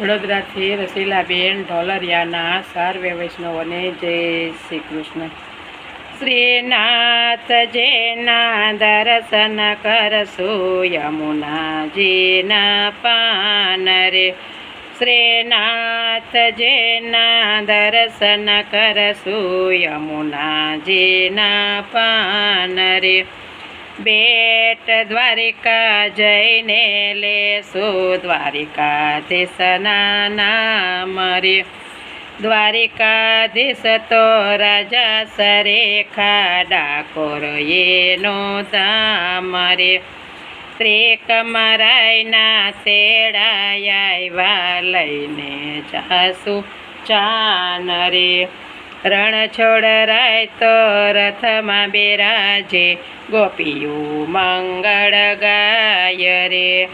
વડોદરાથી રસીલાબેન, ઢોલરિયાના સર્વે વૈષ્ણવોને જય શ્રી કૃષ્ણ. શ્રીનાથ જેના દર્શન કરશો, યમુનાજીના પાન રે. શ્રીનાથ જેના દર્શન કરશો, યમુનાજીના પાન રે. બેટ દ્વારિકા જઈને લેશું. દ્વારિકાધીશના નામ રે દ્વારિકાધીશ તો રાજા સરેખા ડાકોર એનો ધામ રે ત્રેકમરાયના તેડાયા લઈને જાસુ ચાન રે રણ છોડરાય તો રથમાં બિરાજે ગોપીયું મંગળ ગાય રે.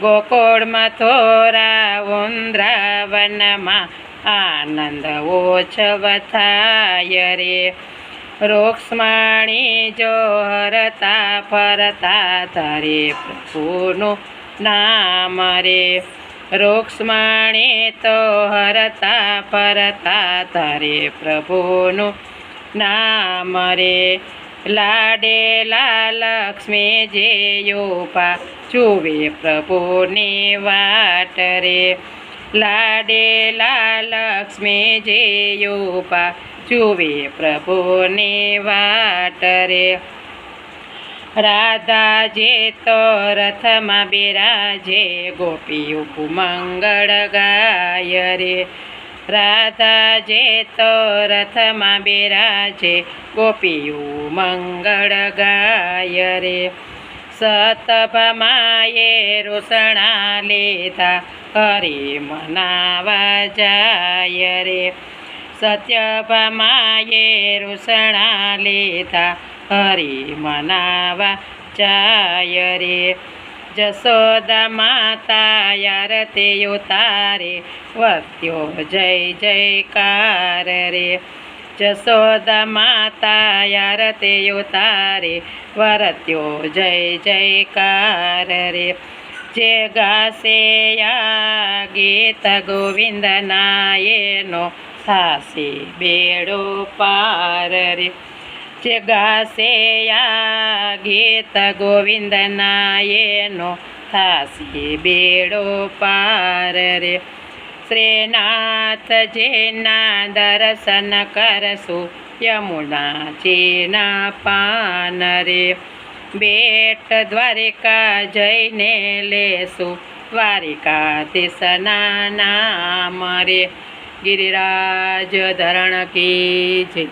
ગોકોળમાં થોરા ઉંદ્રાવનમાં આનંદ ઓછવ થાય રે. રોક્ષમાણી જો હરતા ફરતા ધરે પ્રભુનું નામ રે. રૂક્ષ્મણી તો હરતા ફરતા તારે પ્રભુનું નામ રે. લાડેલા લક્ષ્મી જે યોપા જુએ પ્રભુની વાટ રે. લાડેલા લક્ષ્મી જે યોપા જુએ પ્રભુની વાટ રે. રાધાજી તો રથમાં બિરાજે ગોપીઓ મંગળ ગાય રે. રાધાજી તો રથમાં બિરાજે ગોપીઓ મંગળ ગાય રે. સતભમાએ રોષણા લેતા હરે મનાવા જાય રે. સત્યભમાએ રોસણા લીધા હરી મનાવા જાય રે જશોદા માતા યારતે તારે વત્યો જય જયકાર રે જશોદા માતા યારતે તારે વરત્યો જય જયકાર રે જે ગાશે ગીત ગોવિંદ નાયનો થાશે બેડો પાર રે જે ગીત ગોવિંદનાયનો થાસી બેડો પાર રે શ્રીનાથ જેના દર્શન કરશું યમુનાજીના પાન રે બેટ દ્વારિકા જઈને લેશું દ્વારિકાધીશના નામ રે ગિરિરાજ ધરણ કી જય